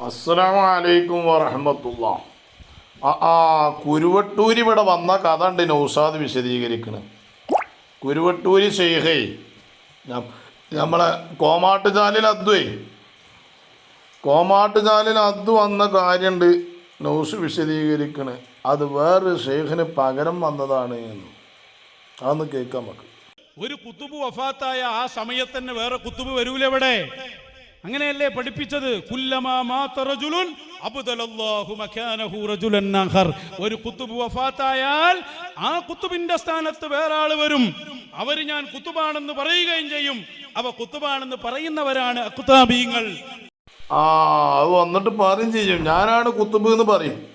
അസ്സലാമു അലൈക്കും വറഹമത്തുള്ള. ആ കുരുവട്ടൂര് ഇവിടെ വന്ന കഥ ഉണ്ട് നൗസാദ് വിശദീകരിക്കുന്നത് കുരുവട്ടൂരി ഷെയ്ഹേ നമ്മളെ കോമാട്ടുചാലിൽ അദ്വേ കോമാട്ടുചാലിൽ അദ്ദു വന്ന കാര്യമുണ്ട് നൗസ് വിശദീകരിക്കണ്. അത് വേറൊരു ഷെയ്ഖിന് പകരം വന്നതാണ് എന്ന്. അതൊന്ന് കേൾക്കാം നമുക്ക്. ഒരു കുത്തുബ് വഫാത്തായ ആ സമയത്ത് തന്നെ വേറെ കുത്തുബ് വരൂല ഇവിടെ അങ്ങനെയല്ലേ പഠിപ്പിച്ചത്. ഒരു കുത്തുബ് വഫാത്തായാൽ ആ കുത്തുബിന്റെ സ്ഥാനത്ത് വേറെ ആൾ വരും. അവർ ഞാൻ കുത്തുബാണെന്ന് പറയുകയും ചെയ്യും. അവ കുത്തുബാണെന്ന് പറയുന്നവരാണ് അക്കുതാബീങ്ങൾ ആ അത് വന്നിട്ട് പറയും ചെയ്യും. ഞാനാണ് കുത്തുബ് എന്ന് പറയും.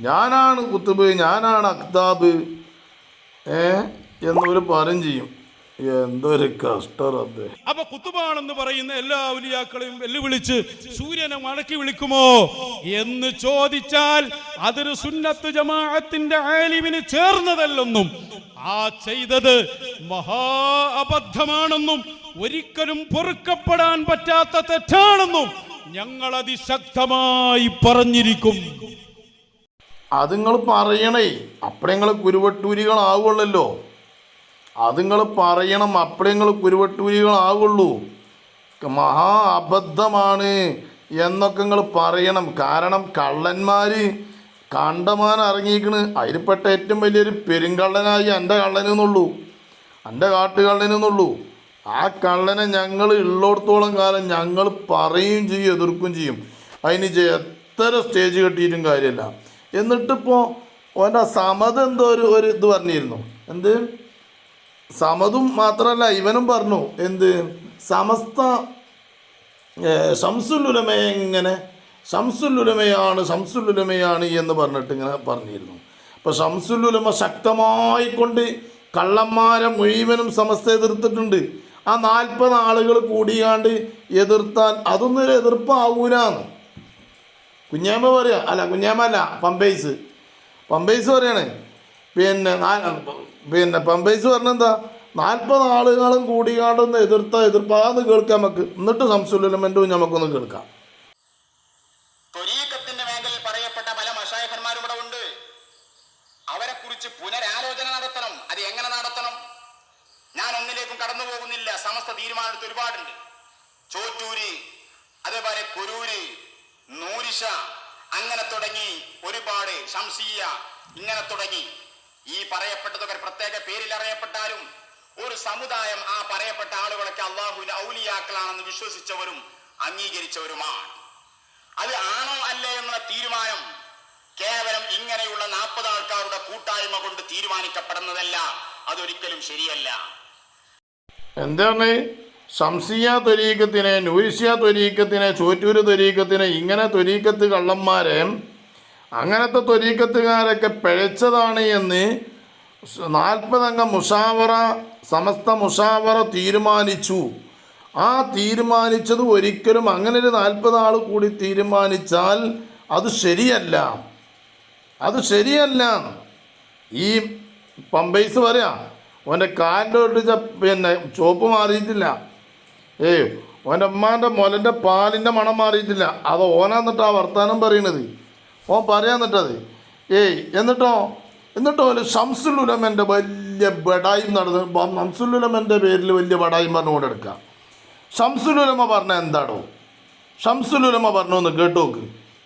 ഞാനാണ് കുത്തുബ് ഞാനാണ് അക്താബ് ഏ? എന്നൊരു പറയും ചെയ്യും. എന്തൊരു കഷ്ടറബ്ബേ അപ്പൊ കുത്തുബാണെന്ന് പറയുന്ന എല്ലാ ഉലിയാക്കളെയും വെല്ലുവിളിച്ച് സൂര്യനെ മടക്കി വിളിക്കുമോ? എന്ന് ചോദിച്ചാൽ അതൊരു സുന്നത്ത് ജമാഅത്തിന്റെ ആലിമിന് ചേർന്നതല്ലെന്നും ആ ചെയ്തത് മഹാ അബദ്ധമാണെന്നും ഒരിക്കലും പൊറുക്കപ്പെടാൻ പറ്റാത്ത തെറ്റാണെന്നും ഞങ്ങൾ അതിശക്തമായി പറഞ്ഞിരിക്കും. അത് നിങ്ങൾ പറയണേ. അപ്പഴെ നിങ്ങൾ കുരുവട്ടൂരികളാവുള്ളല്ലോ. അത് നിങ്ങൾ പറയണം അപ്പോഴേ നിങ്ങൾ കുരുവട്ടൂരികളാവുള്ളൂ. മഹാ അബദ്ധമാണ് എന്നൊക്കെ നിങ്ങൾ പറയണം. കാരണം കള്ളന്മാർ കണ്ടമാൻ ഇറങ്ങിയിരിക്കണ്. അതിൽപ്പെട്ട ഏറ്റവും വലിയൊരു പെരുങ്കള്ളനായി എന്റെ കള്ളനെന്നുള്ളൂ എന്റെ കാട്ടുകള്ളനെന്നുള്ളൂ ആ കള്ളനെ ഞങ്ങൾ ഉള്ളിടത്തോളം കാലം ഞങ്ങൾ പറയുകയും ചെയ്യും എതിർക്കുകയും ചെയ്യും. അതിന് എത്ര സ്റ്റേജ് കെട്ടിയിട്ടും കാര്യമില്ല. എന്നിട്ടിപ്പോൾ ഓന്റെ സമത എന്തോ ഒരു ഒരു ഇത് പറഞ്ഞിരുന്നു. എന്ത്? സമതും മാത്രമല്ല ഇവനും പറഞ്ഞു എന്ത്? സമസ്ത ഷംസുലുലമ എങ്ങനെ ഷംസുല്ലുലമയാണ് ഷംസുലുലമയാണ് എന്ന് പറഞ്ഞിട്ട് ഇങ്ങനെ പറഞ്ഞിരുന്നു. അപ്പോൾ ഷംസുല്ലുലമ ശക്തമായിക്കൊണ്ട് കള്ളന്മാരെ മുഴുവനും സമസ്ത എതിർത്തിട്ടുണ്ട്. ആ നാൽപ്പത് ആളുകൾ കൂടിയാണ്ട് എതിർത്താൽ അതൊന്നും ഒരു എതിർപ്പാവൂലാന്ന്. കുഞ്ഞാമ്മ പറയാ അല്ല കുഞ്ഞാമ്മ അല്ല പമ്പേസ്. പമ്പേസ് പറയണേ പിന്നെ പിന്നെ പമ്പേസ് പറഞ്ഞെന്താ? നാൽപ്പത് ആളുകളും കൂടിയാണ്ടൊന്ന് എതിർത്ത എതിർപ്പാന്ന് കേൾക്കാം നമുക്ക്. എന്നിട്ട് സംസുലമെന്റും നമുക്കൊന്ന് കേൾക്കാം. ത്വരീക്കത്തിന്റെ മേഖലയിൽ പറയപ്പെട്ട പല മഷായഖന്മാരും ഉണ്ട്. അവരെ കുറിച്ച് പുനരാലോചന നടത്തണം. അത് എങ്ങനെ നടത്തണം? ഞാൻ ഒന്നിലേക്കും കടന്നു പോകുന്നില്ല സമസ്ത തീരുമാനമെടുത്ത് ഒരുപാടുണ്ട്. ചോറ്റൂര് അതേപോലെ കൊരൂര് നൂരിഷ അങ്ങനെ തുടങ്ങി ഒരുപാട്. ശംസീയ ഇങ്ങനെ തുടങ്ങി. ഈ പറയപ്പെട്ടതൊക്കെ പ്രത്യേക പേരിൽ അറിയപ്പെട്ടാലും ഒരു സമുദായം ആ പറയപ്പെട്ട ആളുകളൊക്കെ അള്ളാഹുവിന്റെ ഔലിയാക്കളാണെന്ന് വിശ്വസിച്ചവരും അംഗീകരിച്ചവരുമാണ്. അത് ആണോ അല്ലേ എന്ന തീരുമാനം കേവലം ഇങ്ങനെയുള്ള നാൽപ്പത് ആൾക്കാരുടെ കൂട്ടായ്മ കൊണ്ട് തീരുമാനിക്കപ്പെടുന്നതല്ല അതൊരിക്കലും ശരിയല്ല. എന്താണ്? സംസിയ തൊരീക്കത്തിനെ നൂരിഷ്യ തൊരീക്കത്തിനെ ചോറ്റൂര് തൊരീക്കത്തിനെ ഇങ്ങനെ തൊരീക്കത്ത് കള്ളന്മാരെ അങ്ങനത്തെ ത്വരീക്കത്തുകാരൊക്കെ പിഴച്ചതാണ് എന്ന് നാൽപ്പതംഗ മുഷാവറ സമസ്ത മുഷാവറ തീരുമാനിച്ചു. ആ തീരുമാനിച്ചത് ഒരിക്കലും അങ്ങനെ ഒരു നാൽപ്പത് ആൾ കൂടി തീരുമാനിച്ചാൽ അത് ശരിയല്ല. അത് ശരിയല്ല. ഈ പമ്പൈസ് പറയാം ഓന്റെ കാലിന്റെ ഒട്ടിച്ച പിന്നെ ചോപ്പ് മാറിയിട്ടില്ല. ഏയ് ഓന്റെ അമ്മാന്റെ മുലന്റെ പാലിന്റെ മണം മാറിയിട്ടില്ല. അത് ഓനാന്നിട്ട് ആ വർത്താനം പറയണത്. ഓൻ പറയാന്നിട്ടത് ഏയ് എന്നിട്ടോ? എന്നിട്ടോ ഒരു ഷംസുലുലമന്റെ വലിയ ബടായും നടന്ന് ഷംസുലുലമന്റെ പേരിൽ വലിയ ബടായും പറഞ്ഞുകൊണ്ട് എടുക്കാം. ഷംസുലുലമ പറഞ്ഞ എന്താടോ? ഷംസുലുലമ പറഞ്ഞു എന്ന് കേട്ടോക്ക്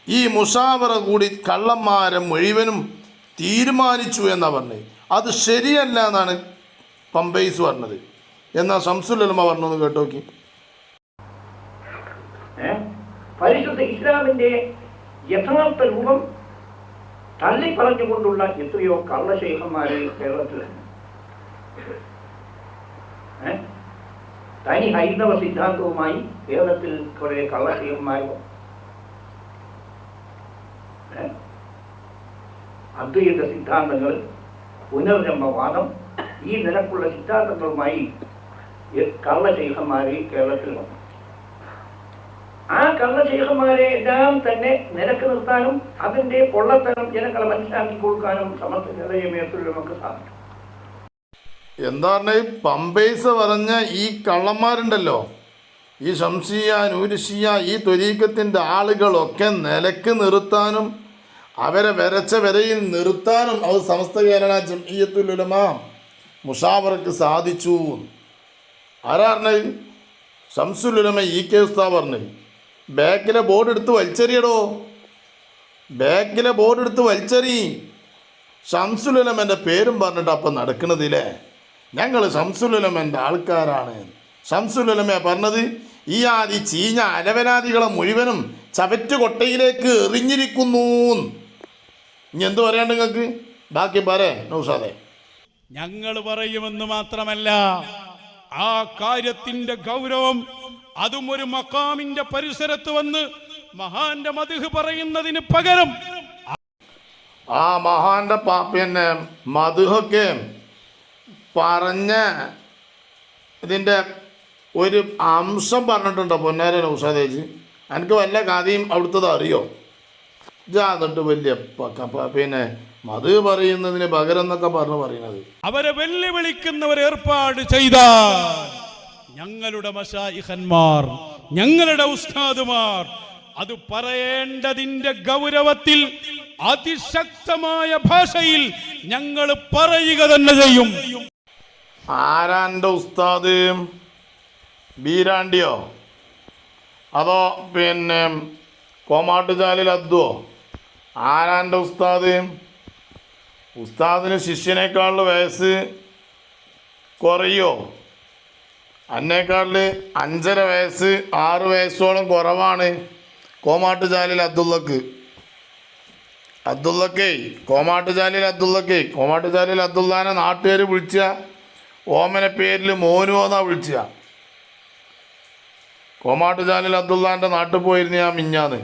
ഈ മുഷാവറ കൂടി കള്ളന്മാരെ മുഴുവനും തീരുമാനിച്ചു എന്നാ പറഞ്ഞത് അത് ശരിയല്ല എന്നാണ് പമ്പൈസ് പറഞ്ഞത്. എന്നാ ഷംസുലുലമ പറഞ്ഞു കേട്ടോക്കി ഏ? പരിശുദ്ധ ഇസ്ലാമിന്റെ യഥാർത്ഥ രൂപം തള്ളി പറഞ്ഞുകൊണ്ടുള്ള എത്രയോ കള്ളശേഖന്മാര് കേരളത്തിലുണ്ട്? തനി ഹൈന്ദവ സിദ്ധാന്തവുമായി കേരളത്തിൽ കുറെ കള്ളശേഖന്മാരോ അദ്വൈത സിദ്ധാന്തങ്ങൾ പുനർജന്മവാദം ഈ നിലക്കുള്ള സിദ്ധാന്തങ്ങളുമായി കള്ളശേഖന്മാര് കേരളത്തിൽ വന്നു. ആ കള്ളശേഖന്മാരെ എല്ലാം തന്നെ നിരക്ക് നിർത്താനും അതിന്റെ പൊള്ളത്തരം ജനങ്ങളെ മനസ്സിലാക്കി കൊടുക്കാനും ജനതയെ നമുക്ക് സാധിക്കും. എന്താ ഈ പമ്പേസ് പറഞ്ഞ ഈ കള്ളന്മാരുണ്ടല്ലോ. ഈ ശംസിയ നൂരിഷിയ ഈ ത്വരീക്കത്തിന്റെ ആളുകളൊക്കെ നിലയ്ക്ക് നിർത്താനും അവരെ വരച്ച വരയിൽ നിർത്താനും അത് സമസ്ത കേരള ജംഇയ്യത്തുൽ ഉലമ മുഷാവർക്ക് സാധിച്ചു. ആരാ പറഞ്ഞത് ഷംസുലുലമ ഈ കെ ഉസ്താ ബാക്കിലെ ബോർഡ് എടുത്ത് വലിച്ചെറിയടോ. ബാക്കിലെ ബോർഡ് എടുത്ത് വലിച്ചെറി. ഷംസുലുലമന്റെ പേരും പറഞ്ഞിട്ട് അപ്പം നടക്കുന്നതില്ലേ ഞങ്ങൾ ഷംസുലുലമന്റെ ആൾക്കാരാണ്. ഷംസുലുലമ പറഞ്ഞത് ഈ ആദി ചീഞ്ഞ അലവനാദികളെ മുഴുവനും ചവറ്റുകൊട്ടയിലേക്ക് എറിഞ്ഞിരിക്കുന്നു. ഇനി എന്ത് പറയാണ്ട് നിങ്ങൾക്ക് ബാക്കി പറേ നൗസാദേ ഞങ്ങൾ പറയുമെന്ന് മാത്രമല്ല ആ കാര്യത്തിന്റെ ഗൗരവം അതും ഒരു മക്കാമിന്റെ പരിസരത്ത് വന്ന് മഹാന്റെ മധുഹ് പറയുന്നതിന് പകരം ആ മഹാന്റെ പാ പിന്നെ മധുഹൊക്കെ പറഞ്ഞ ഇതിന്റെ ഒരു അംശം പറഞ്ഞിട്ടുണ്ടോ പൊന്നാര ഉഷാദേജി. എനിക്ക് വല്ല കഥയും അവിടുത്തത് അറിയോ? ജാതുണ്ട് വലിയ പിന്നെ മധു പറയുന്നതിന് പകരം എന്നൊക്കെ പറഞ്ഞു പറയുന്നത്. അവരെ വെല്ലുവിളിക്കുന്നവർ ഏർപ്പാട് ചെയ്താൽ ഞങ്ങളുടെ മഷായിഹന്മാർ ഞങ്ങളുടെ ഉസ്താദുമാർ അത് പറയേണ്ടതിന്റെ ഗൗരവത്തിൽ അതിശക്തമായ ഭാഷയിൽ ഞങ്ങൾ പറയുക തന്നെ ചെയ്യും. ആരാന്റെ ഉസ്താദ്? ബീരാണ്ടിയോ? അതോ പിന്നെ കോമാട്ടുചാലിൽ അദ്വോ ആരാന്റെ ഉസ്താദ്? ഉസ്താദിന് ശിഷ്യനേക്കാളുള്ള വയസ്സ് കുറയോ? അന്നേക്കാളിൽ അഞ്ചര വയസ്സ് ആറ് വയസ്സോളം കുറവാണ് കോമാട്ടുചാലിൽ അബ്ദുള്ളക്ക്. അബ്ദുള്ളക്കേ കോമാട്ടുചാലിൽ അബ്ദുള്ളക്കേ കോമാട്ടുചാലിൽ അബ്ദുള്ളാനെ നാട്ടുകാർ വിളിച്ച ഓമനെ പേരിൽ മോനു എന്നാ വിളിച്ച. കോമാട്ടുചാലിൽ അബ്ദുള്ളാന്റെ നാട്ടിൽ പോയിരുന്നു ഞാൻ മിഞ്ഞാന്ന്.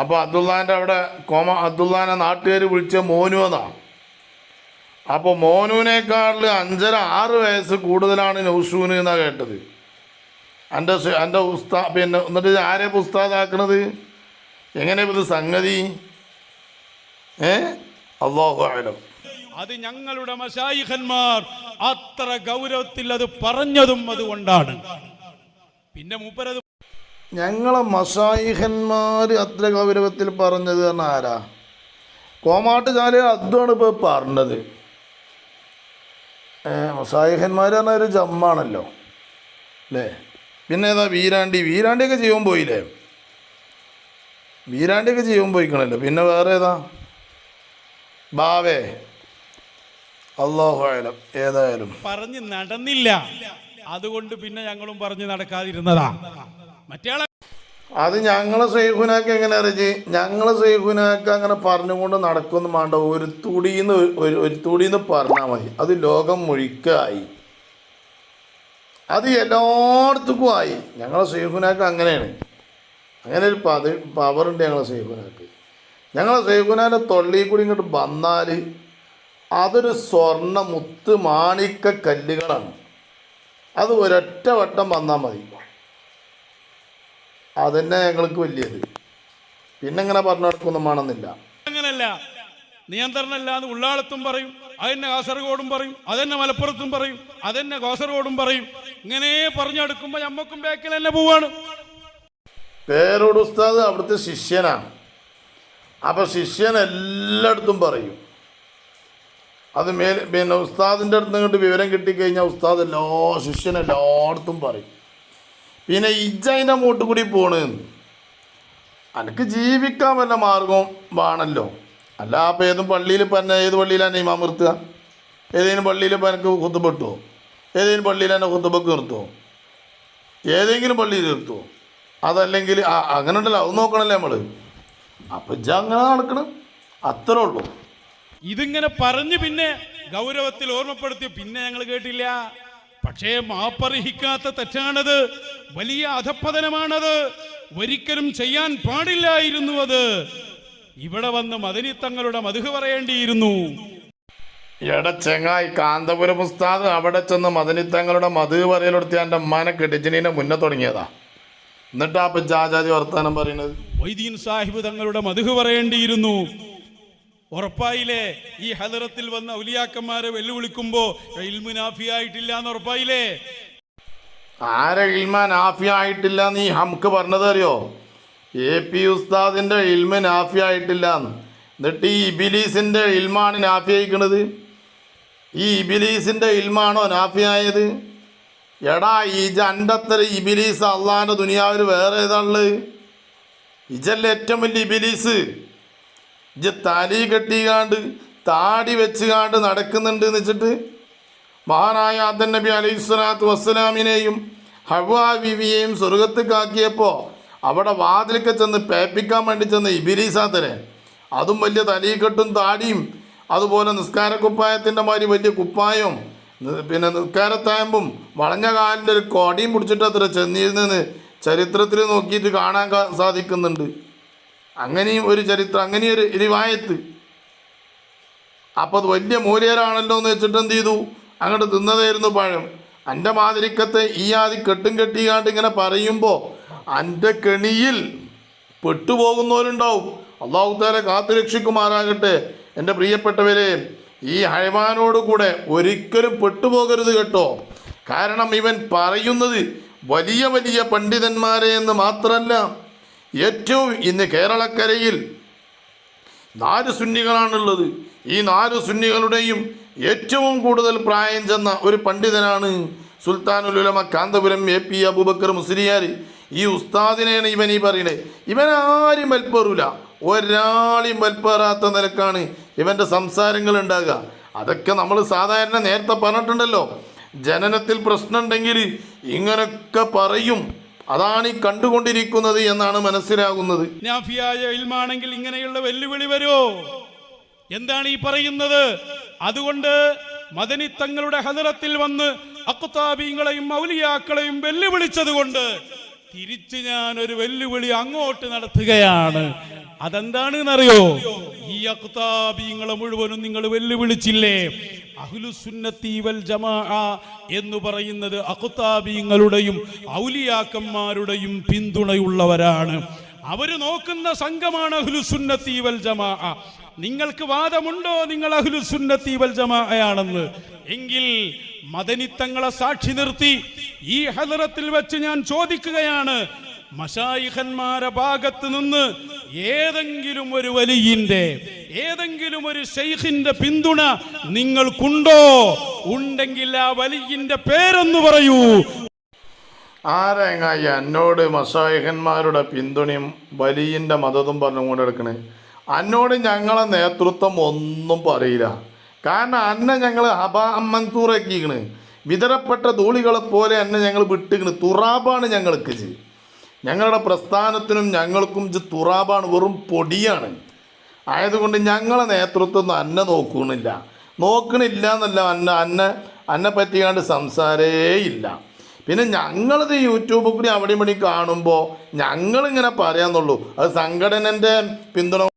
അപ്പോൾ അബ്ദുള്ളാന്റെ അവിടെ കോമ അബ്ദുള്ളാനെ നാട്ടുകാർ വിളിച്ച മോനു എന്നാ. അപ്പോൾ മോനുവിനേക്കാളിൽ അഞ്ചര ആറ് വയസ്സ് കൂടുതലാണ് നൗഷൂന് എന്നാണ് കേട്ടത്. എന്റെ എന്റെ ഉസ്താ പിന്നെ എന്നിട്ട് ആരെ ഉസ്താദാക്കണത്? എങ്ങനെ ഇത് സംഗതി? ഏ? അള്ളാഹു ആലം അത് ഞങ്ങളുടെ മഷായിഖന്മാർ അത്ര ഗൗരവത്തിൽ അത് പറഞ്ഞതും അതുകൊണ്ടാണ്. പിന്നെ മൂപ്പരത് ഞങ്ങളെ മഷായിഹന്മാർ അത്ര ഗൗരവത്തിൽ പറഞ്ഞത് എന്ന് ആരാ കോമാട്ട് ചാല അതാണ് ഇപ്പോൾ പറഞ്ഞത്. ഏ മഷായിഹന്മാർ പറഞ്ഞ ഒരു ജമ്മാണല്ലോ. അല്ലേ പിന്നെ ഏതാ വീരാണ്ടി? വീരാണ്ടിയൊക്കെ ജീവൻ പോയില്ലേ? വീരാണ്ടിയൊക്കെ ജീവൻ പോയിക്കണല്ലോ. പിന്നെ വേറെ ഏതാ ബാവേ അള്ളാഹുലം ഏതായാലും. പറഞ്ഞ് നടന്നില്ല. അതുകൊണ്ട് പിന്നെ ഞങ്ങളും പറഞ്ഞ് നടക്കാതിരുന്നതാ. മറ്റേ അത് ഞങ്ങളെ സൈഹുനാക്ക് എങ്ങനെ അറിഞ്ഞ് ഞങ്ങളെ സൈഹുനാക്ക് അങ്ങനെ പറഞ്ഞുകൊണ്ട് നടക്കുമെന്ന് വേണ്ട ഒരു തുടിന്ന് ഒരു തുടിന്ന് പറഞ്ഞാൽ മതി. അത് ലോകം മുഴുക്കായി അത് എല്ലായിടത്തേക്കും ആയി. ഞങ്ങളെ സൈഹുനാക്ക് അങ്ങനെയാണ്. അങ്ങനെ ഒരു പത പവറുണ്ട് ഞങ്ങളെ സൈഹുനാക്ക് ഞങ്ങളെ സൈഹുനാന്റെ തൊള്ളിയിൽ കൂടി ഇങ്ങോട്ട് വന്നാൽ അതൊരു സ്വർണ മുത്ത് മാണിക്ക കല്ലുകളാണ്. അത് ഒരൊറ്റ വട്ടം വന്നാൽ മതി. അതന്നെ ഞങ്ങൾക്ക് വലിയത്. പിന്നെ ഇങ്ങനെ പറഞ്ഞു നടക്കൊന്നും വേണമെന്നില്ല അങ്ങനല്ല. നിയന്ത്രണമല്ല എന്ന് ഉള്ളാളത്തും പറയും അതെന്നെ കാസർഗോഡും പറയും അതെന്നെ മലപ്പുറത്തും പറയും അതെന്നെ കാസർഗോഡും പറയും. ഇങ്ങനെ പറഞ്ഞെടുക്കുമ്പോൾ നമ്മക്കും ബാക്കിൽ തന്നെ പോവാണ്. പേരോട് ഉസ്താദ് അവിടുത്തെ ശിഷ്യനാണ്. അപ്പോൾ ശിഷ്യൻ എല്ലായിടത്തും പറയും. അത് മേൽ പിന്നെ ഉസ്താദിന്റെ അടുത്ത് ഇങ്ങോട്ട് വിവരം കിട്ടിക്കഴിഞ്ഞാൽ ഉസ്താദ് എല്ലാ ശിഷ്യൻ എല്ലായിടത്തും പറയും. പിന്നെ ഇജ്ജതിന്റെ മൂട്ട് കൂടി പോണ്. അനക്ക് ജീവിക്കാൻ വല്ല മാർഗം വേണമല്ലോ അല്ല അപ്പം ഏതും പള്ളിയിൽ ഇപ്പം എന്നെ ഏത് പള്ളിയിലാണ് ഇമാം നിർത്തുക? ഏതെങ്കിലും പള്ളിയിൽ ഇപ്പം എനിക്ക് കുത്തുപെട്ടുമോ ഏതെങ്കിലും പള്ളിയിൽ എന്നെ കുത്തുബക്ക് നിർത്തുമോ ഏതെങ്കിലും പള്ളിയിൽ നിർത്തുമോ അതല്ലെങ്കിൽ അങ്ങനെ ഉണ്ടല്ലോ അത് നോക്കണല്ലേ നമ്മൾ അപ്പം ഇജ്ജ അങ്ങനെ നടക്കണം. അത്രേ ഉള്ളൂ. ഇതിങ്ങനെ പറഞ്ഞ് പിന്നെ ഗൗരവത്തിൽ ഓർമ്മപ്പെടുത്തി പിന്നെ ഞങ്ങൾ കേട്ടില്ല. പക്ഷേ മാപ്പർഹിക്കാത്ത തെറ്റാണത്. വലിയ അധപ്പതനമാണത്. ഒരിക്കലും ചെയ്യാൻ പാടില്ലായിരുന്നു അത്. ഇവിടെ വന്ന് മദനി തങ്ങളുടെ മധുഹ് പറയേണ്ടിയിരുന്നു. എടാ ചെങ്ങായി കാന്തപുരം ഉസ്താദ് അവിടെ ചെന്ന് മദനിത്തങ്ങളുടെ മധു പറയലെടുത്ത് എന്റെ അമ്മാനെ കെട്ടിച്ചിനെ മുന്നേ തുടങ്ങിയതാ. എന്നിട്ടാ അപ്പം ജാജാതി വർത്താനം പറയുന്നത്? വൈദീൻ സാഹിബ് തങ്ങളുടെ മധുഹ് പറയേണ്ടിയിരുന്നു. ഉറപ്പായില്ലേ? ഈ ഹദറത്തിൽ വന്ന ഉലിയാക്കന്മാരെ വെല്ലുവിളിക്കുമ്പോ ഇൽമുനാഫിയായിട്ടില്ല എന്ന് ഉറപ്പായില്ലേ ആരെ ഇൽമ നാഫിയായിട്ടില്ല നീ ഹംക്ക് പറഞ്ഞത് അറിയോ എ പി ഉസ്താദിന്റെ ഇൽമ നാഫിയായിട്ടില്ല എന്നിട്ട് ഈ ഇബിലീസിന്റെ ഇൽമാണ് നാഫിയായിക്കണത്? ഈ ഇബിലീസിന്റെ ഇൽമാണോ നാഫിയായത്? എടാ ഈ ജണ്ടത്തര ഇബിലീസ് അള്ളാന്റെ ദുനിയാവിൽ വേറെ ഏതാണുള്ളത് ഇജല്ല ഏറ്റവും വലിയ ഇബിലീസ്. ഇജ് തലി കെട്ടിക്കാണ്ട് താടി വെച്ച് കാണ്ട് നടക്കുന്നുണ്ട് എന്ന് വെച്ചിട്ട് മഹാനായ ആദൻ നബി അലൈഹി സ്വലാത്തു വസ്സലാമിനെയും ഹവാ ബിവിയെയും സ്വർഗത്തേക്കാക്കിയപ്പോൾ അവിടെ വാതിലൊക്കെ ചെന്ന് പേപ്പിക്കാൻ വേണ്ടി ചെന്ന് ഇബിലീസാത്തരെ അതും വലിയ തലീക്കെട്ടും താടിയും അതുപോലെ നിസ്കാര കുപ്പായത്തിന്റെ മാതിരി വലിയ കുപ്പായവും പിന്നെ നിസ്കാരത്തായമ്പും വളഞ്ഞ കാലിന്റെ ഒരു കൊടിയും പിടിച്ചിട്ട് അത്ര ചെന്നിരുന്നെന്ന് ചരിത്രത്തിൽ നോക്കിയിട്ട് കാണാൻ സാധിക്കുന്നുണ്ട്. അങ്ങനെയും ഒരു ചരിത്രം അങ്ങനെയും ഒരു റിവായത്ത് അപ്പോൾ അത് വലിയ മൂല്യരാണല്ലോ എന്ന് വെച്ചിട്ട് എന്ത് ചെയ്തു? അങ്ങോട്ട് തിന്നതായിരുന്നു പഴം. എന്റെ മാതിരിക്കത്തെ ഈ ആദി കെട്ടും കെട്ടിയാണ്ട് ഇങ്ങനെ പറയുമ്പോൾ എന്റെ കെണിയിൽ പെട്ടുപോകുന്നവരുണ്ടാവും. അള്ളാഹു താല കാത്തു രക്ഷിക്കുമാറാകട്ടെ. എന്റെ പ്രിയപ്പെട്ടവരെ ഈ ഹൈവാനോട് കൂടെ ഒരിക്കലും പെട്ടുപോകരുത് കേട്ടോ. കാരണം ഇവൻ പറയുന്നത് വലിയ വലിയ പണ്ഡിതന്മാരെ എന്ന് മാത്രമല്ല ഏറ്റവും ഇന്ന് കേരളക്കരയിൽ നാല് സുന്നികളാണുള്ളത്. ഈ നാല് സുന്നികളുടെയും ഏറ്റവും കൂടുതൽ പ്രായം ചെന്ന ഒരു പണ്ഡിതനാണ് സുൽത്താനുലുലമ കാന്തപുരം എ പി അബൂബക്കർ മുസ്ലിയാർ. ഈ ഉസ്താദിനെയാണ് ഇവൻ ഈ പറയുന്നത് ഇവൻ ആരും വൽപ്പേറൂല ഒരാളെയും വൽപ്പറാത്ത നിലക്കാണ് ഇവന്റെ സംസാരങ്ങൾ ഉണ്ടാകുക. അതൊക്കെ നമ്മൾ സാധാരണ നേരത്തെ പറഞ്ഞിട്ടുണ്ടല്ലോ. ജനനത്തിൽ പ്രശ്നമുണ്ടെങ്കിൽ ഇങ്ങനൊക്കെ പറയും. അതാണ് ഈ കണ്ടുകൊണ്ടിരിക്കുന്നത് എന്നാണ് മനസ്സിലാകുന്നത്. നാഫിയായ ഇൽമാണെങ്കിൽ ഇങ്ങനെയുള്ള വെല്ലുവിളി വരുമോ? എന്താണ് ഈ പറയുന്നത്? അതുകൊണ്ട് മദനി തങ്ങളുടെ ഹദറത്തിൽ വന്ന് അക്കുതാബീങ്ങളെയും മൗലിയാക്കളെയും വെല്ലുവിളിച്ചത് കൊണ്ട് തിരിച്ച് ഞാൻ ഒരു വെല്ലുവിളി അങ്ങോട്ട് നടത്തുകയാണ്. അതെന്താണെന്നറിയോ? ഈ അക്താബീങ്ങളെ മുഴുവനും നിങ്ങൾ വെല്ലുവിളിച്ചില്ലേ? എന്ന് പറയുന്നത് അക്താബീങ്ങളുടെയും ഔലിയാക്കന്മാരുടെയും പിന്തുണയുള്ളവരാണ്. അവർ നോക്കുന്ന സംഘമാണ് അഹുലുസുന്നീവൽ വൽ ജമാ നിങ്ങൾക്ക് വാദമുണ്ടോ നിങ്ങൾ അഹുലുസുന്നീവൽ വൽ ജമാഅയാണെന്ന്? എങ്കിൽ മദനിത്തങ്ങളെ സാക്ഷി നിർത്തി. ഈ ഹദറത്തിൽ വെച്ച് ഞാൻ ചോദിക്കുകയാണ്. മഷായിഖന്മാരെ ഭാഗത്ത് നിന്ന് ഏതെങ്കിലും ഒരു വലിയിന്റെ ഏതെങ്കിലും ഒരു ഷെയ്ഖിന്റെ പിന്തുണ നിങ്ങൾക്കുണ്ടോ? ഉണ്ടെങ്കിൽ ആ വലിയന്റെ പേരൊന്ന് പറയൂ. ആരെങ്ങായി എന്നോട് മസായഹന്മാരുടെ പിന്തുണയും വലിയന്റെ മതതും പറഞ്ഞുകൊണ്ട് എടുക്കണേ അന്നോട് ഞങ്ങളെ നേതൃത്വം ഒന്നും പറയില്ല. കാരണം അന്നെ ഞങ്ങൾ അബാ മൻസൂറാക്കിക്കണ് വിതരപ്പെട്ട ധൂളികളെ പോലെ എന്നെ ഞങ്ങൾ വിട്ടിക്കണ്. തുറാബാണ് ഞങ്ങൾക്ക് ഞങ്ങളുടെ പ്രസ്ഥാനത്തിനും ഞങ്ങൾക്കും ഇത് തുറാബാണ് വെറും പൊടിയാണ്. ആയതുകൊണ്ട് ഞങ്ങളെ നേതൃത്വം അന്നെ നോക്കണില്ല നോക്കണില്ല എന്നല്ല അന്ന അന്നെ അന്നെ പറ്റിയാണ്ട് സംസാരേ ഇല്ല. പിന്നെ ഞങ്ങളിത് യൂട്യൂബിൽ കൂടി അവിടെ ഇവിടെ കാണുമ്പോൾ ഞങ്ങളിങ്ങനെ പറയാന്നുള്ളൂ. അത് സംഘടനന്റെ പിന്തുണ